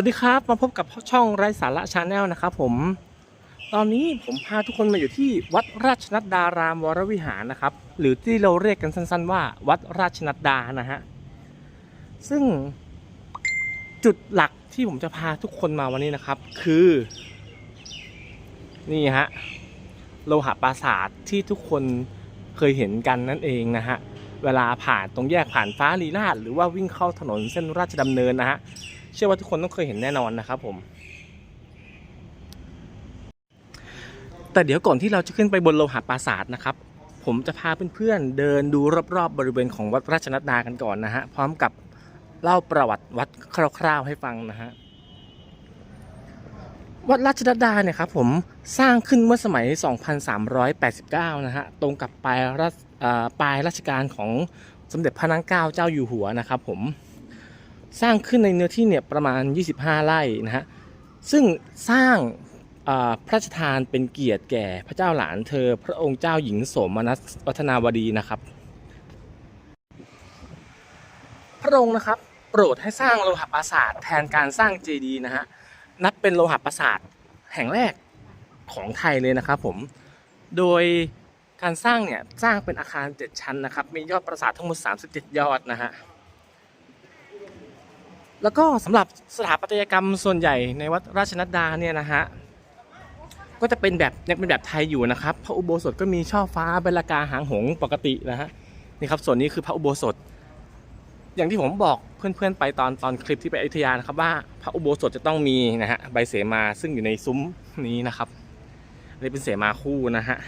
สวัสดีครับ มาพบกับช่องไร้สาระชาแนลนะครับผม ตอนนี้ผมพาทุกคนมาอยู่ที่วัดราชนัดดารามวรวิหารนะครับ หรือที่เราเรียกกันสั้นๆว่า วัดราชนัดดานะฮะ ซึ่งจุดหลักที่ผมจะพาทุกคนมาวันนี้นะครับ คือ นี่ฮะโลหะปราสาทที่ทุกคนเคยเห็นกันนั่นเองนะฮะ เวลาผ่านตรงแยกผ่านฟ้าลีลาดหรือว่าวิ่งเข้าถนนเส้นราชดำเนินนะฮะ เชื่อว่าทุกคนต้องเคยเห็นแน่นอนนะครับผม แต่เดี๋ยวก่อนที่เราจะขึ้นไปบนโลหะปราสาทนะครับ ผมจะพาเพื่อนๆเดินดูรอบๆบริเวณของวัดราชนัดดากันก่อนนะฮะพร้อมกับเล่าประวัติวัดคร่าวๆให้ฟังนะฮะวัดราชนัดดาเนี่ยครับผมสร้างขึ้นเมื่อสมัย 2389 นะฮะตรงกับปลายรัชปลายรัชกาลของสมเด็จพระนางเกล้าเจ้าอยู่หัวนะครับผม สร้างขึ้นในเนื้อที่เนี่ยประมาณ 25 ไร่นะฮะซึ่งสร้างพระราชทานเป็นเกียรติแก่พระเจ้าหลานเธอ พระองค์เจ้าหญิงโสมนัสวัฒนาวดีนะครับ พระองค์นะครับโปรดให้สร้างโลหะปราสาทแทนการสร้างเจดีย์นะฮะนับเป็นโลหะปราสาทแห่งแรกของไทยเลยนะครับผมโดยการสร้างเนี่ยสร้างเป็นอาคาร 7 ชั้นนะครับมียอดปราสาททั้งหมด 37 ยอดนะฮะ แล้วก็สำหรับสถาปัตยกรรมส่วนใหญ่ในวัดราชนัดดาเนี่ยนะฮะก็จะเป็นแบบยังเป็นแบบไทยอยู่นะครับพระอุโบสถก็มีช่อฟ้าเบลากาหางหงปกตินะฮะนี่ครับส่วนนี้คือพระอุโบสถ อย่างที่ผมบอกเพื่อนๆไปตอนตอนคลิปที่ไปอยุธยานะครับว่าพระอุโบสถจะต้องมีนะฮะใบเสมาซึ่งอยู่ในซุ้มนี้นะครับอันนี้เป็นเสมาคู่นะฮะ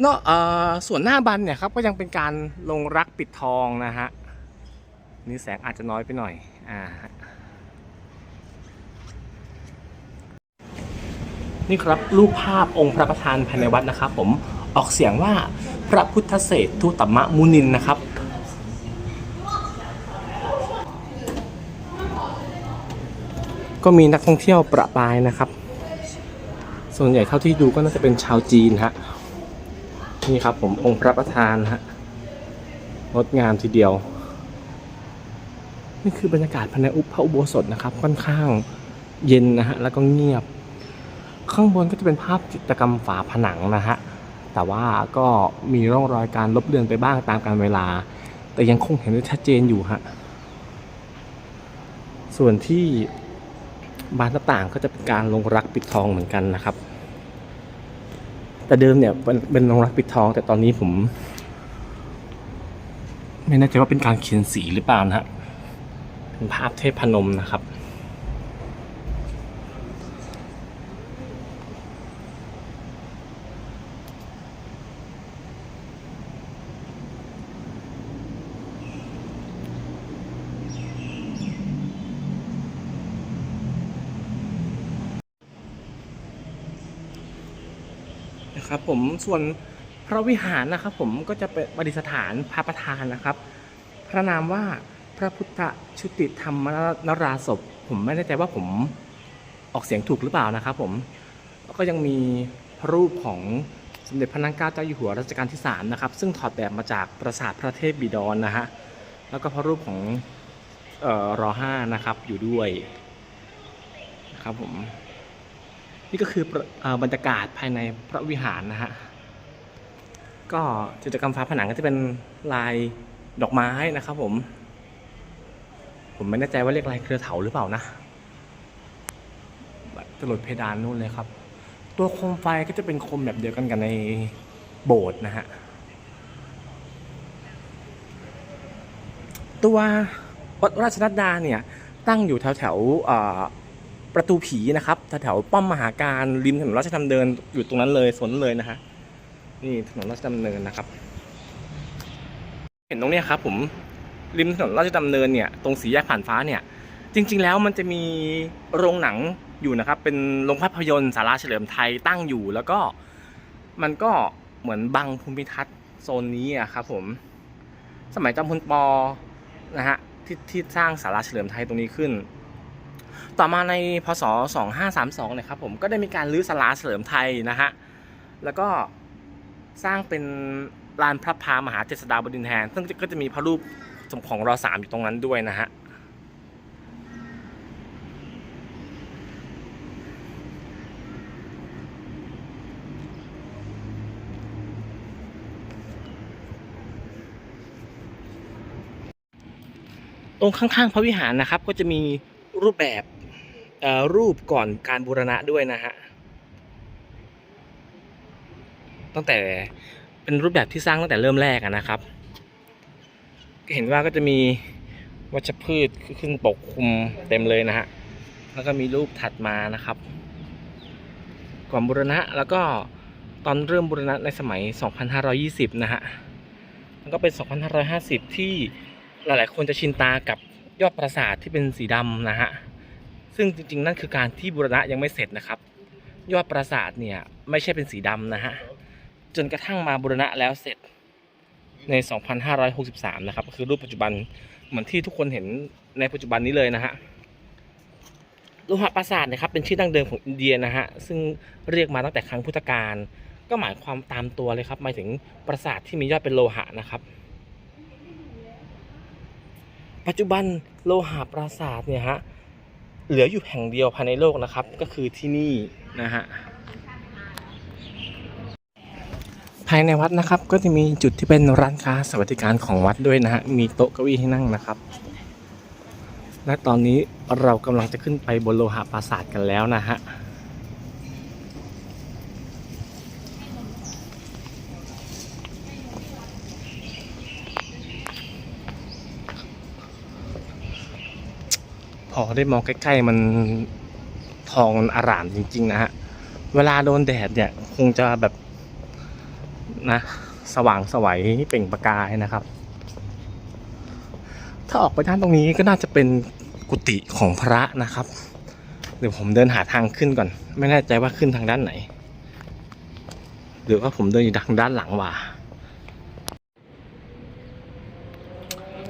เนาะเอ่อส่วนหน้าบันเนี่ยครับก็ยังเป็นการลงรักปิดทองนะฮะ นี่แสงอาจจะน้อยไปหน่อย อ่า นี่ครับรูปภาพองค์พระประธานภายในวัดนะครับผม ออกเสียงว่าพระพุทธเศษฐุตมะมุนินนะครับก็มีนักท่องเที่ยวประปรายนะครับ ส่วนใหญ่เท่าที่ดูก็น่าจะเป็นชาวจีนฮะ นี่ครับผมองค์พระประธานฮะ งดงามทีเดียว นี่คือบรรยากาศภายในอุปพระอุโบสถนะครับ ค่อนข้างเย็นนะฮะแล้วก็เงียบ ข้างบนก็จะเป็นภาพจิตรกรรมฝาผนังนะฮะแต่ว่าก็มีร่องรอยการลบเลือนไปบ้างตามกาลเวลา แต่ยังคงเห็นได้ชัดเจนอยู่ฮะส่วนที่บานต่างก็จะเป็นการลงรักปิดทองเหมือนกันนะครับ แต่เดิมเนี่ยเป็นเป็นลงรักปิดทอง แต่ตอนนี้ผม ไม่แน่ใจว่าเป็นการเขียนสีหรือเปล่านะฮะ เป็นภาพเทพพนมนะครับ นะครับผมส่วนพระวิหารนะครับผมก็จะเป็นประดิษฐานพระประธานนะครับ พระนามว่า พระพุทธชุติธรรมนราศพ ผมไม่แน่ใจว่าผมออกเสียงถูกหรือเปล่านะครับผมแล้วก็ยังมีพระรูปของสมเด็จพระนางเกล้าเจ้าอยู่หัวรัชกาลที่3นะครับซึ่งถอดแบบมาจากปราสาทพระเทพบิดรนนะฮะแล้วก็พระรูปของออรอห้านะครับอยู่ด้วยนะครับผมนี่ก็คืออบรรยากาศภายในพระวิหารนะฮะก็กิจกรรมฝาผนังก็จะเป็นลายดอกไม้นะครับผม ผมไม่แน่ใจว่าเรียกลายเครือเถาหรือเปล่านะจรดเพดานนู่นเลยครับ ตัวโคมไฟก็จะเป็นโคมแบบเดียวกันกับในโบสถ์นะฮะ ตัววัดราชนัดดาเนี่ยตั้งอยู่แถวแถวประตูผีนะครับ แถวๆป้อมมหาการริมถนนราชดำเนินอยู่ตรงนั้นเลยสวนเลยนะฮะ นี่ถนนราชดำเนินนะครับ เห็นตรงนี้ครับผม ริมถนนราชดำเนินเนี่ยตรงสีแยกผ่านฟ้าเนี่ยจริง ๆ แล้วมันจะมีโรงหนังอยู่นะครับเป็นโรงภาพยนตร์สาราเฉลิมไทยตั้งอยู่ แล้วก็มันก็เหมือนบังภูมิทัศน์โซนนี้อะครับผมสมัยจอมพลปนะฮะที่ที่สร้างสาราเฉลิมไทยตรงนี้ขึ้น ต่อมาในพศ 2532นี่ยครับผมก็ได้มีการรื้อศาลาเฉลิมไทยนะฮะแล้วก็สร้างเป็นลานพระพามหาเจษฎาบดินทร์แทนซึ่งก็จะมีพระรูป ของรอสามอยู่ตรงนั้นด้วยนะฮะตรงข้างๆพระวิหารนะครับก็จะมีรูปแบบรูปก่อนการบูรณะด้วยนะฮะตั้งแต่เป็นรูปแบบที่สร้างตั้งแต่เริ่มแรกนะครับ เห็นว่าก็จะมีวัชพืชขึ้นปกคลุมเต็มเลยนะฮะ แล้วก็มีรูปถัดมานะครับ ก่อนบูรณะแล้วก็ตอนเริ่มบูรณะในสมัย 2520 นะฮะแล้วก็เป็น 2550 ที่หลาย ๆ คนจะชินตากับยอดปราสาทที่เป็นสีดำนะฮะ ซึ่งจริง ๆ นั่นคือการที่บูรณะยังไม่เสร็จนะครับ ยอดปราสาทเนี่ยไม่ใช่เป็นสีดำนะฮะ จนกระทั่งมาบูรณะแล้วเสร็จ ใน 2563 นะครับก็คือรูปปัจจุบันเหมือนที่ทุกคนเห็นในปัจจุบันนี้เลยนะฮะโลหะปราสาทนะครับเป็นชื่อดั้งเดิมของอินเดียนะฮะซึ่งเรียกมาตั้งแต่ครั้งพุทธกาลก็หมายความตามตัวเลยครับหมายถึงปราสาทที่มียอดเป็นโลหะนะครับ ปัจจุบันโลหะปราสาทเนี่ยฮะเหลืออยู่แห่งเดียวภายในโลกนะครับ ก็คือที่นี่นะฮะ ภายในวัดนะครับก็จะมีจุดที่เป็นร้านค้าสวัสดิการของวัดด้วยนะฮะมีโต๊ะเก้าอี้ให้นั่งนะครับ และตอนนี้เรากำลังจะขึ้นไปบนโลหะปราสาทกันแล้วนะฮะพอได้มองใกล้ๆมันทองอร่ามจริง ๆ นะฮะ เวลาโดนแดดเนี่ยคงจะแบบ นะ สว่างสวัยเปล่งประกายนะครับ ถ้าออกไปด้านตรงนี้ก็น่าจะเป็นกุฏิของพระนะครับ เดี๋ยวผมเดินหาทางขึ้นก่อน ไม่แน่ใจว่าขึ้นทางด้านไหนหรือว่าผมเดินอยู่ทางด้านหลังว่า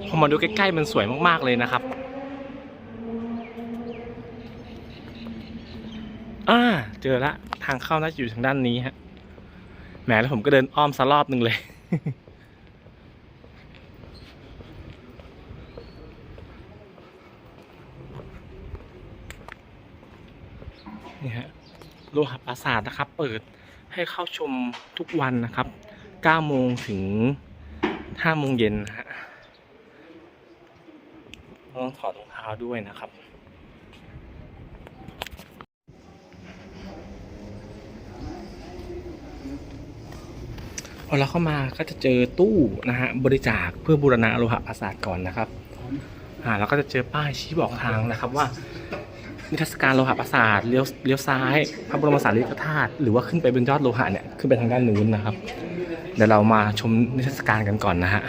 พอมาดูใกล้ๆมันสวยมากๆเลยนะครับอ่าเจอละทางเข้าน่าจะอยู่ทางด้านนี้ฮะ แหมแล้วผมก็เดินอ้อมสรอบหนึ่งเลย นี่ฮะโลหะปราสาทนะครับ เปิดให้เข้าชมทุกวันนะครับ9โมงถึง5โมงเย็นนะฮะต้องถอดรองเท้าด้วยนะครับ พอเราเข้ามาก็จะเจอตู้นะฮะบริจาคเพื่อบูรณะโลหะปราสาทก่อนนะครับอ่าเราก็จะเจอป้ายชี้บอกทางนะครับว่า นิทรรศการโลหะปราสาทเลี้ยวเลี้ยวซ้าย พระบรมสารีริกธาตุหรือว่าขึ้นไปบนยอดโลหะเนี่ยขึ้นไปทางด้านนู้นนะครับ เดี๋ยวเรามาชมนิทรรศการกันก่อนนะฮะ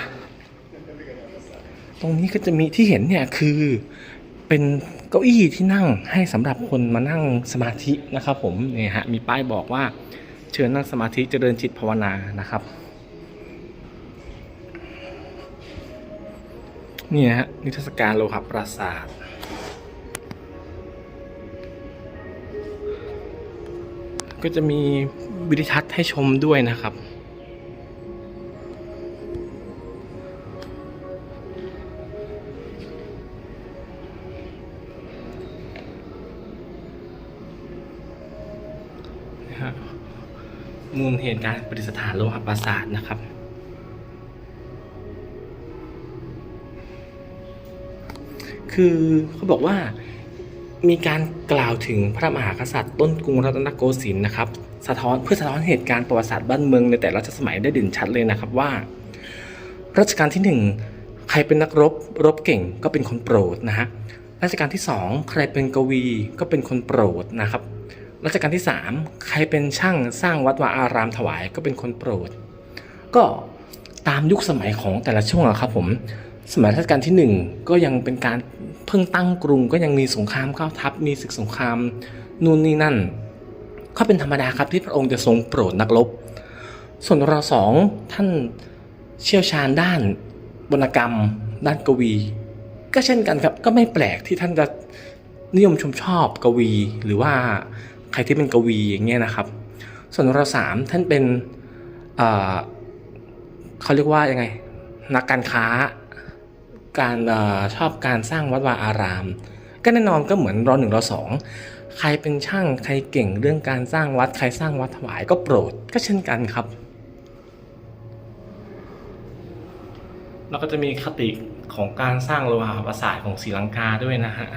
ตรงนี้ก็จะมีที่เห็นเนี่ยคือเป็นเก้าอี้ที่นั่งให้สำหรับคนมานั่งสมาธินะครับผมเนี่ยฮะมีป้ายบอกว่า เชิญนั่งสมาธิเจริญจิตภาวนานะครับนี่ฮะนิทรรศการโลหะปราสาทก็จะมีวิดิทัศน์ให้ชมด้วยนะครับ มูลเหตุการประดิษฐานโลหะปราสาทนะครับ คือเขาบอกว่ามีการกล่าวถึงพระมหากษัตริย์ต้นกรุงรัตนโกสินทร์นะครับสะท้อนเพื่อสะท้อนเหตุการณ์ประวัติศาสตร์บ้านเมืองในแต่ละรัชสมัยได้เด่นชัดเลยนะครับว่ารัชกาลที่หนึ่งใครเป็นนักรบรบเก่งก็เป็นคนโปรดนะฮะรัชกาลที่สองใครเป็นกวีก็เป็นคนโปรดนะครับ รัชกาลที่สามใครเป็นช่างสร้างวัดวาอารามถวายก็เป็นคนโปรด ก็ตามยุคสมัยของแต่ละช่วงอะครับผมสมัยรัชกาลที่หนึ่งก็ยังเป็นการเพิ่งตั้งกรุงก็ยังมีสงครามเข้าทัพมีศึกสงครามนู่นนี่นั่น ก็เป็นธรรมดาครับที่พระองค์จะทรงโปรดนักรบส่วนรอสองท่านเชี่ยวชาญด้านวรรณกรรม ด้านกวี ก็เช่นกันครับก็ไม่แปลกที่ท่านจะนิยมชมชอบกวีหรือว่า ใครที่เป็นกวีอย่างเงี้ยนะครับ ส่วนรอสามท่านเป็นเเขาเรียกว่ายังไง นักการค้า การอชอบการสร้างวัดวาอาราม ก็แน่นอนก็เหมือนรอหนึ่งรอสองใครเป็นช่างใครเก่งเรื่องการสร้างวัด ใครสร้างวัดถวายก็โปรดก็เช่นกันครับ แล้วก็จะมีคติของการสร้างโลหะปราสาทของศรีลังกาด้วยนะฮะ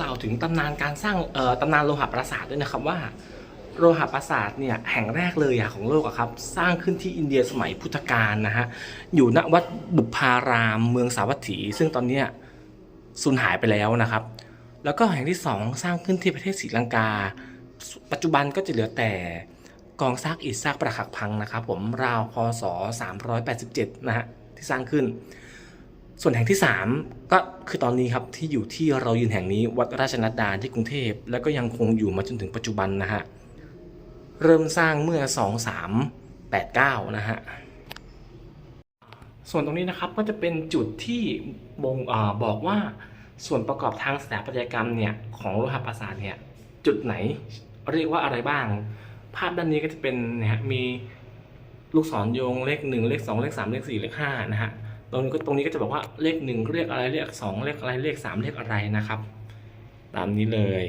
กล่าวถึงตำนานการสร้างตำนานโลหะปราสาทด้วยนะครับว่าโลหะปราสาทเนี่ยแห่งแรกเลยอะของโลกอะครับสร้างขึ้นที่อินเดียสมัยพุทธกาลนะฮะอยู่ณวัดบุพาราม เมืองสาวัตถี ซึ่งตอนนี้สูญหายไปแล้วนะครับ แล้วก็แห่งที่สองสร้างขึ้นที่ประเทศศรีลังกา ปัจจุบันก็จะเหลือแต่กองซากอิฐซากปรักหักพังนะครับผมราวพศ387นะฮะที่สร้างขึ้น ส่วนแห่งที่ 3 ก็คือตอนนี้ครับที่อยู่ที่เรายืนแห่งนี้วัดราชนัดดาที่กรุงเทพ แล้วก็ยังคงอยู่มาจนถึงปัจจุบันนะฮะเริ่มสร้างเมื่อ 2389 นะฮะส่วนตรงนี้นะครับก็จะเป็นจุดที่บ่งอบอกว่าส่วนประกอบทางสถาปัตยกรรมเนี่ยของโลหะปราสาทเนี่ยจุดไหนเรียกว่าอะไรบ้าง ภาพด้านนี้ก็จะเป็นนะฮะมีลูกศรโยงเลขหนึ่งเลขสองเลขสามเลขสี่เลขห้านะฮะ ตรงนี้ก็ตรงนี้ก็จะบอกว่าเลขหนึ่งเรียกอะไรเลขสองเลขอะไรเลขสามเลขอะไรนะครับ ตามนี้เลย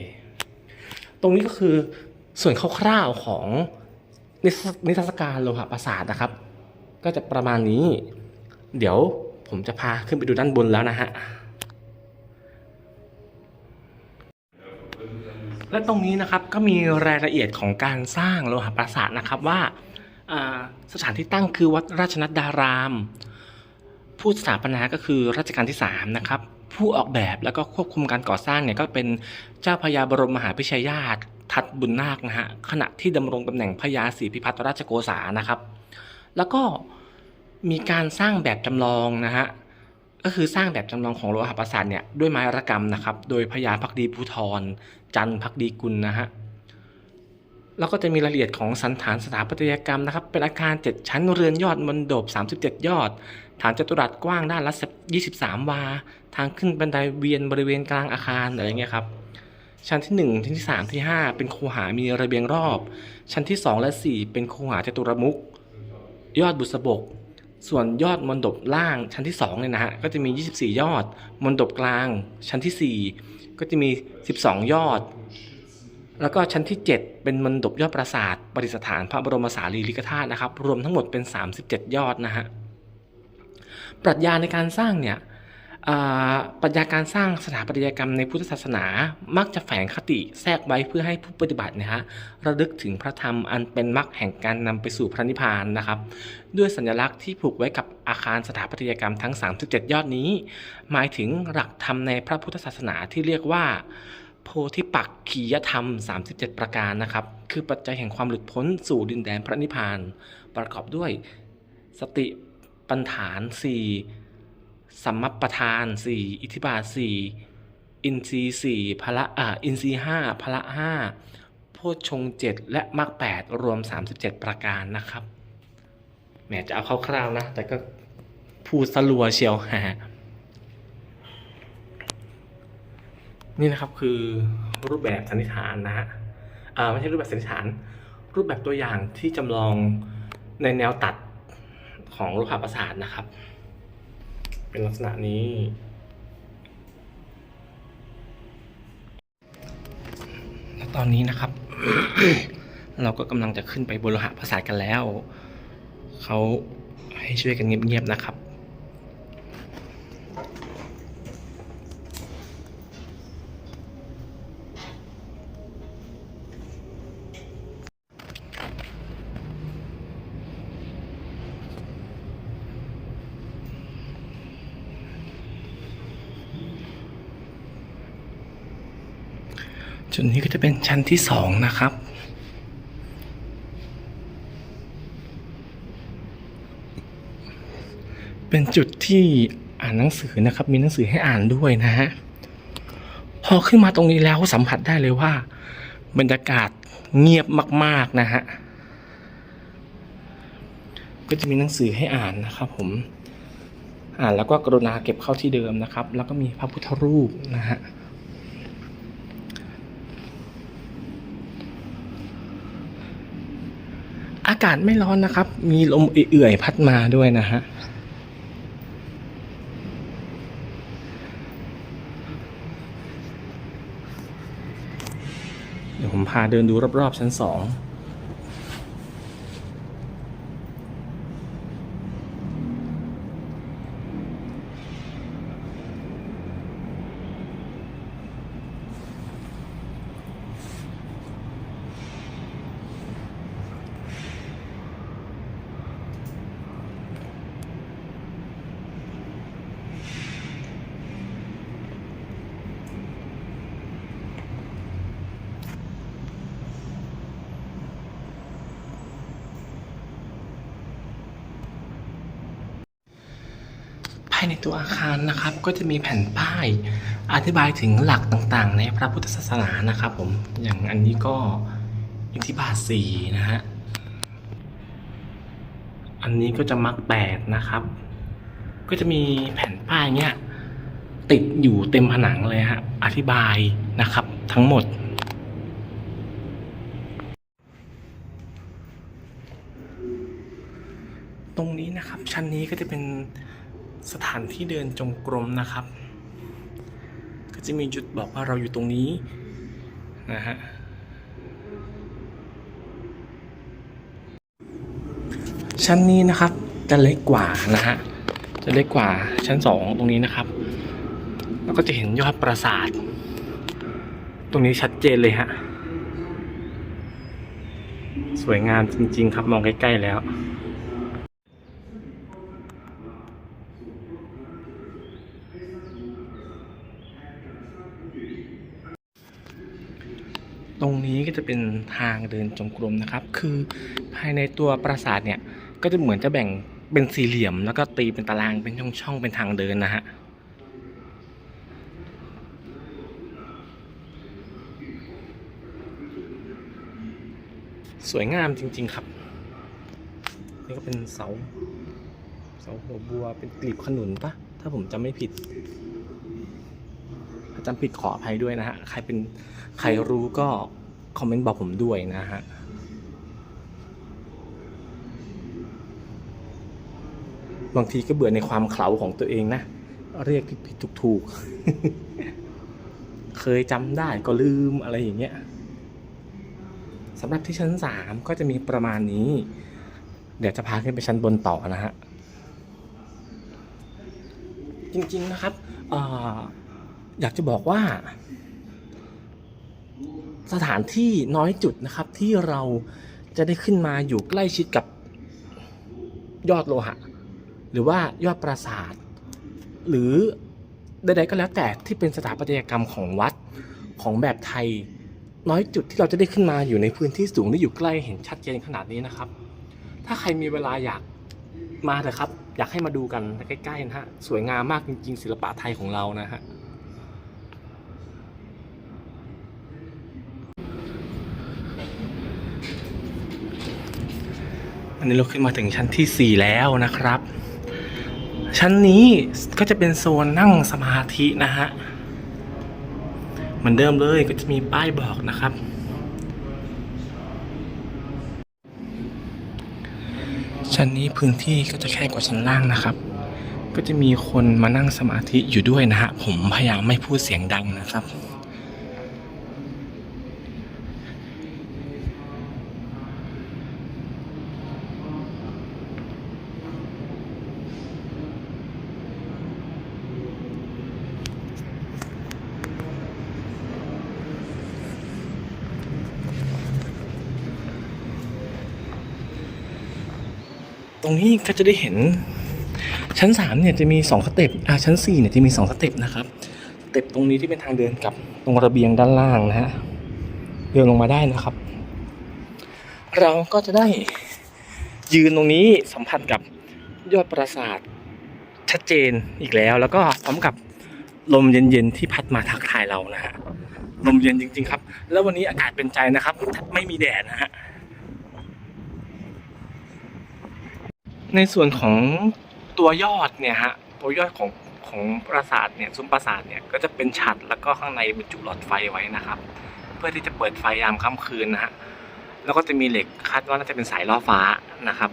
ตรงนี้ก็คือส่วนคร่าวๆของนิทรรศการโลหะปราสาทนะครับ ก็จะประมาณนี้ เดี๋ยวผมจะพาขึ้นไปดูด้านบนแล้วนะฮะและตรงนี้นะครับก็มีรายละเอียดของการสร้างโลหะปราสาทนะครับว่าอ่าสถานที่ตั้งคือวัดราชนัดดาราม ผู้สถาปนาก็คือรัชกาลที่3นะครับผู้ออกแบบแล้วก็ควบคุมการก่อสร้างเนี่ยก็เป็นเจ้าพญาบรมมหาพิชัยญาติทัดบุญนาคนะฮะขณะที่ดำรงตำแหน่งพญาศรีพิพัฒนราชโกษานะครับ แล้วก็มีการสร้างแบบจำลองนะฮะก็คือสร้างแบบจำลองของโลหะปราสาทเนี่ยด้วยไม้ระกรรมนะครับ โดยพญาพักดีภูทรจันพักดีกุลนะฮะแล้วก็จะมีรายละเอียดของสันฐานสถาปัตยกรรมนะครับ เป็นอาคาร 7 ชั้นเรือนยอดมนดบ37 ยอด ฐานจัตุรัสกว้างด้านละ23 วา ทางขึ้นบันไดเวียนบริเวณกลางอาคารอะไรเงี้ยครับ ชั้นที่ 1 ชั้นที่ 3 ที่ 5 เป็นคูหามีระเบียงรอบ ชั้นที่ 2 และ 4 เป็นคูหาจตุรมุข ยอดบุษบก ส่วนยอดมนดบล่างชั้นที่2เนี่ยนะฮะ ก็จะมี 24 ยอดมนดบกลาง ชั้นทีสี่ 4 ก็จะมี 12 ยอด แล้วก็ชั้นที่ 7 เป็นมนดบยอดปราสาทประดิษฐานพระบรมสารีริกธาตุนะครับ รวมทั้งหมดเป็น 37 ยอดนะฮะ ปรัชญาในการสร้างเนี่ยปรัชญาการสร้างสถาปัตยกรรมในพุทธศาสนา มักจะแฝงคติแทรกไว้เพื่อให้ผู้ปฏิบัติเนะฮะระลึกถึงพระธรรมอันเป็นมรรคแห่งการนำไปสู่พระนิพพานนะครับ ด้วยสัญลักษณ์ที่ผูกไว้กับอาคารสถาปัตยกรรมทั้ง 37 ยอดนี้ หมายถึงหลักธรรมในพระพุทธศาสนาที่เรียกว่า โพธิปักขียธรรม 37 ประการนะครับ คือปัจจัยแห่งความหลุดพ้นสู่ดินแดนพระนิพพาน ประกอบด้วย สติ ปัญฐาน4สัมมัปปทาน4อิทธิบาท4อินทรีสี่พละอ่าอินทรีห้าพละห้าโพชฌงเจ็ดและมรรคแปดรวม 37 ประการนะครับแหมจะเอาคร่าวๆนะ แต่ก็พูดสลัวเชียวฮะนี่นะครับคือรูปแบบสันนิษฐานนะฮะอ่าไม่ใช่รูปแบบสันนิษฐาน รูปแบบตัวอย่างที่จำลองในแนวตัด ของโลหะประสาทนะครับ เป็นลักษณะนี้ และตอนนี้นะครับ เราก็กำลังจะขึ้นไปบนโลหะประสาทกันแล้ว เขาให้ช่วยกันเงียบๆนะครับ จุดนี้ก็จะเป็นชั้นที่สองนะครับ เป็นจุดที่อ่านหนังสือนะครับ มีหนังสือให้อ่านด้วยนะฮะ พอขึ้นมาตรงนี้แล้วสัมผัสได้เลยว่า บรรยากาศเงียบมาก ๆ นะฮะ ก็จะมีหนังสือให้อ่านนะครับผม อ่านแล้วก็กรุณาเก็บเข้าที่เดิมนะครับ แล้วก็มีพระพุทธรูปนะฮะากาศไม่ร้อนนะครับ มีลมเอื่อยๆพัดมาด้วยนะฮะเดี๋ยวผมพาเดินดูรอบๆชั้นสอง ในตัวอาคารนะครับ ก็จะมีแผ่นป้าย อธิบายถึงหลักต่างๆ ในพระพุทธศาสนานะครับผมอย่างอันนี้ก็อิทธิบาทสี่นะฮะอันนี้ก็จะมักแปดนะครับ ก็จะมีแผ่นป้ายเนี้ยติดอยู่เต็มผนังเลยฮะอธิบายนะครับทั้งหมดตรงนี้นะครับชั้นนี้ก็จะเป็น สถานที่เดินจงกรมนะครับ ก็จะมีจุดบอกว่าเราอยู่ตรงนี้นะฮะชั้นนี้นะครับจะเล็กกว่านะฮะจะเล็กกว่าชั้นสองตรงนี้นะครับ แล้วก็จะเห็นยอดปราสาท ตรงนี้ชัดเจนเลยฮะสวยงามจริง ๆ ครับมองใกล้ ๆ แล้ว รงนี้ก็จะเป็นทางเดินจงกรมนะครับ คือภายในตัวปราสาทเนี่ย ก็จะเหมือนจะแบ่งเป็นสี่เหลี่ยม แล้วก็ตีเป็นตารางเป็นช่องๆเป็นทางเดินนะฮะสวยงามจริง ๆ ครับ นี่ก็เป็นเสา เสาหัวบัวเป็นกลีบขนุนปะถ้าผมจำไม่ผิดถ้าจำผิดขออภัยด้วยนะฮะ ใครเป็นใครรู้ก็ คอมเมนต์บอกผมด้วยนะฮะบางทีก็เบื่อในความเขลาของตัวเองนะ เรียกผิดถูกๆ เคยจำได้ก็ลืมอะไรอย่างเงี้ยสำหรับที่ชั้นสามก็จะมีประมาณนี้ เดี๋ยวจะพาขึ้นไปชั้นบนต่อนะฮะ จริงๆนะครับออยากจะบอกว่า สถานที่น้อยจุดนะครับที่เราจะได้ขึ้นมาอยู่ใกล้ชิดกับยอดโลหะ หรือว่ายอดปราสาท หรือใดๆก็แล้วแต่ที่เป็นสถาปัตยกรรมของวัดของแบบไทย น้อยจุดที่เราจะได้ขึ้นมาอยู่ในพื้นที่สูงได้อยู่ใกล้เห็นชัดเจนขนาดนี้นะครับ ถ้าใครมีเวลาอยากมาเถอะครับ อยากให้มาดูกันใกล้ๆนะฮะสวยงามมากจริงๆ ศิลปะไทยของเรานะฮะ อันนี้เราขึ้นมาถึงชั้นที่ 4 แล้วนะครับ ชั้นนี้ก็จะเป็นโซนนั่งสมาธินะฮะเหมือนเดิมเลยก็จะมีป้ายบอกนะครับ ชั้นนี้พื้นที่ก็จะแคบกว่าชั้นล่างนะครับ ก็จะมีคนมานั่งสมาธิอยู่ด้วยนะฮะผมพยายามไม่พูดเสียงดังนะครับ ตรงนี้ก็จะได้เห็นชั้นสามเนี่ยจะมีสองสเต็ปอ่าชั้นสี่เนี่ยจะมีสองสเต็ปนะครับสเต็ปตรงนี้ที่เป็นทางเดินกับตรงระเบียงด้านล่างนะฮะเดินลงมาได้นะครับ เราก็จะได้ยืนตรงนี้สัมผัสกับยอดปราสาทชัดเจนอีกแล้ว แล้วก็พร้อมกับลมเย็นๆที่พัดมาทักทายเรานะฮะลมเย็นจริง ๆ ครับ แล้ววันนี้อากาศเป็นใจนะครับ ไม่มีแดดนะฮะ ในส่วนของตัวยอดเนี่ยฮะตัวยอดของของปราสาทเนี่ยซุ้มปราสาทเนี่ยก็จะเป็นฉัดแล้วก็ข้างในบรรจุหลอดไฟไว้นะครับ เพื่อที่จะเปิดไฟยามค่ำคืนนะฮะแล้วก็จะมีเหล็กคาดว่าน่าจะเป็นสายล่อฟ้านะครับ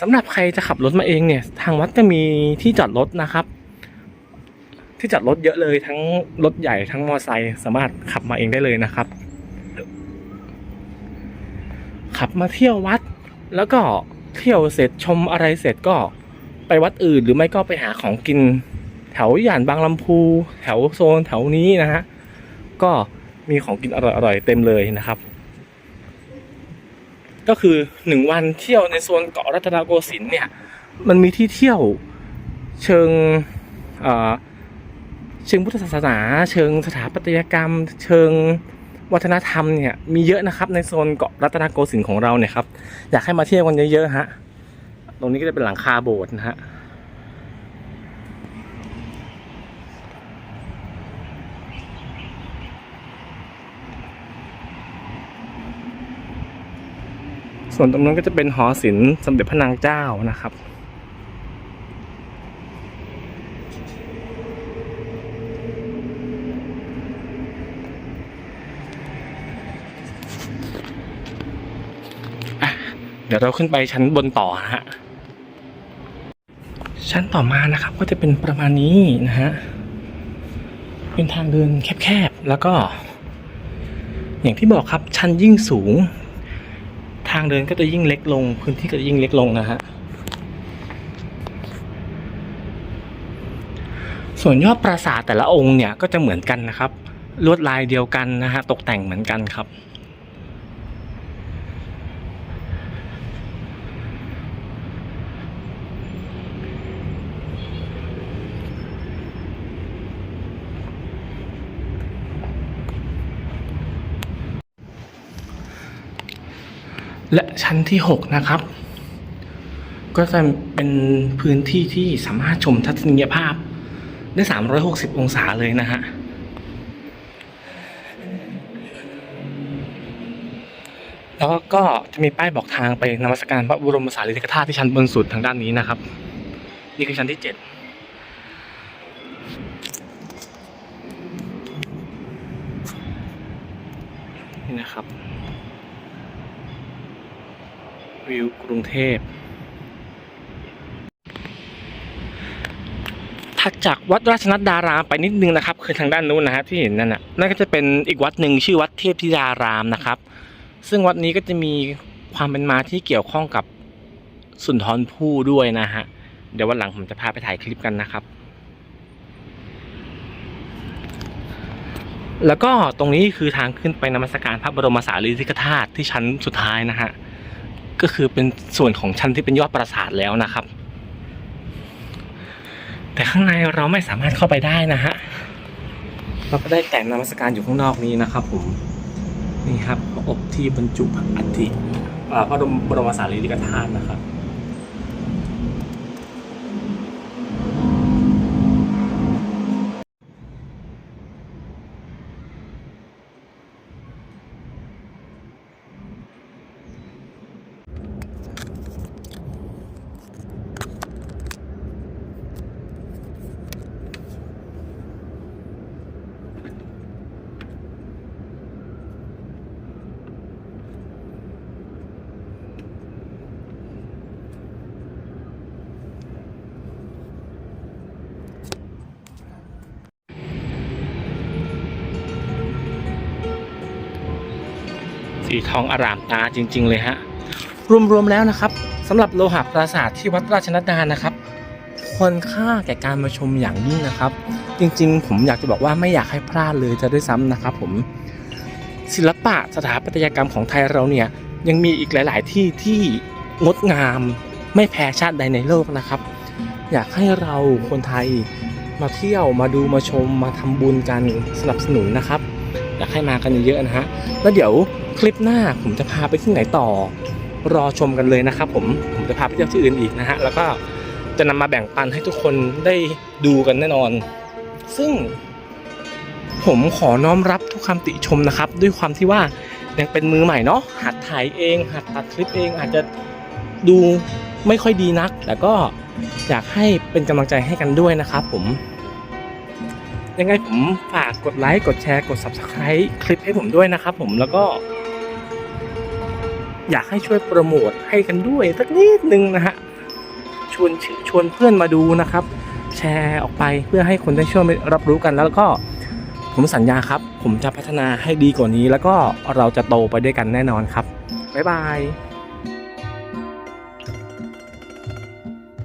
สำหรับใครจะขับรถมาเองเนี่ย ทางวัดก็มีที่จอดรถนะครับ ที่จอดรถเยอะเลยทั้งรถใหญ่ทั้งมอเตอร์ไซค์สามารถขับมาเองได้เลยนะครับ ขับมาเที่ยววัด แล้วก็เที่ยวเสร็จชมอะไรเสร็จก็ไปวัดอื่นหรือไม่ก็ไปหาของกิน แถวย่านบางลำพู แถวโซนแถวนี้นะฮะก็มีของกินอร่อยๆเต็มเลยนะครับ ก็คือหนึ่งวันเที่ยวในโซนเกาะรัตนโกสินทร์เนี่ยมันมีที่เที่ยวเชิงเอ่อเชิงพุทธศาสนา เชิงสถาปัตยกรรม เชิง วัฒนธรรมเนี่ยมีเยอะนะครับในโซนเกาะรัตนโกสินทร์ของเราเนี่ยครับอยากให้มาเที่ยวกันเยอะๆฮะตรงนี้ก็จะเป็นหลังคาโบสถ์นะฮะส่วนตรงนั้นก็จะเป็นหอศิลป์สมเด็จพระนางเจ้านะครับ เดี๋ยวเราขึ้นไปชั้นบนต่อนะฮะ ชั้นต่อมานะครับ ก็จะเป็นประมาณนี้นะฮะ เป็นทางเดินแคบๆ แล้วก็ อย่างที่บอกครับชั้นยิ่งสูง ทางเดินก็จะยิ่งเล็กลง พื้นที่ก็จะยิ่งเล็กลงนะฮะ ส่วนยอดปราสาทแต่ละองค์เนี่ยก็จะเหมือนกันนะครับ ลวดลายเดียวกันนะฮะ ตกแต่งเหมือนกันครับ ชั้นที่ 6 นะครับ ก็จะเป็นพื้นที่ที่สามารถชมทัศนียภาพได้ 360 องศาเลยนะฮะแล้วก็จะมีป้ายบอกทางไปนมัสการพระบรมสารีริกธาตุที่ชั้นบนสุดทางด้านนี้นะครับ นี่คือชั้นที่7นี่นะครับ วิวกรุงเทพถัดจากวัดราชนัดดารามไปนิดนึงนะครับ คือทางด้านนู้นนะฮะที่เห็นนั่นน่ะนั่นก็จะเป็นอีกวัดหนึ่งชื่อวัดเทพธิดารามนะครับ ซึ่งวัดนี้ก็จะมีความเป็นมาที่เกี่ยวข้องกับสุนทรภู่ด้วยนะฮะเดี๋ยววันหลังผมจะพาไปถ่ายคลิปกันนะครับ แล้วก็ตรงนี้คือทางขึ้นไปนมัสการพระบรมสารีริกธาตุที่ชั้นสุดท้ายนะฮะ ก็คือเป็นส่วนของชั้นที่เป็นยอดปราสาทแล้วนะครับ แต่ข้างในเราไม่สามารถเข้าไปได้นะฮะเราก็ได้แต่งนมัสการอยู่ข้างนอกนี้นะครับผมนี่ครับอบที่บรรจุอัฐิอ่าพระบรมสารีริกธาตุนะครับ สีทองอร่ามตาจริง ๆ เลยฮะรวมๆแล้วนะครับสำหรับโลหะปราสาทที่วัดราชนัดดานะครับควรค่าแก่การมาชมอย่างยิ่งนะครับ จริง ๆ ผมอยากจะบอกว่าไม่อยากให้พลาดเลยจะด้วยซ้ำนะครับ ผมศิลปะสถาปัตยกรรมของไทยเราเนี่ยยังมีอีกหลาย ๆ ที่ที่งดงามไม่แพ้ชาติใดในโลกนะครับ อยากให้เราคนไทยมาเที่ยวมาดูมาชมมาทำบุญกันสนับสนุนนะครับ อยากให้มากันเยอะๆนะฮะแล้วเดี๋ยว คลิปหน้าผมจะพาไปที่ไหนต่อ รอชมกันเลยนะครับผมผมจะพาไปเที่ยวที่อื่นอีกนะฮะแล้วก็จะนำมาแบ่งปันให้ทุกคนได้ดูกันแน่นอน ซึ่ง ผมขอน้อมรับทุกคำติชมนะครับ ด้วยความที่ว่ายังเป็นมือใหม่เนาะหัดถ่ายเอง หัดตัดคลิปเองอาจจะดูไม่ค่อยดีนัก แต่ก็อยากให้เป็นกำลังใจให้กันด้วยนะครับผม ยังไงผมฝากกดไลค์ กดแชร์ กด subscribe คลิปให้ผมด้วยนะครับผมแล้วก็ อยากให้ช่วยโปรโมทให้กันด้วยสักนิดนึงนะฮะชวนชวนเพื่อนมาดูนะครับ แชร์ออกไปเพื่อให้คนได้ช่วยรับรู้กันแล้วก็ผมสัญญาครับ ผมจะพัฒนาให้ดีกว่านี้ แล้วก็เราจะโตไปด้วยกันแน่นอนครับบ๊ายบาย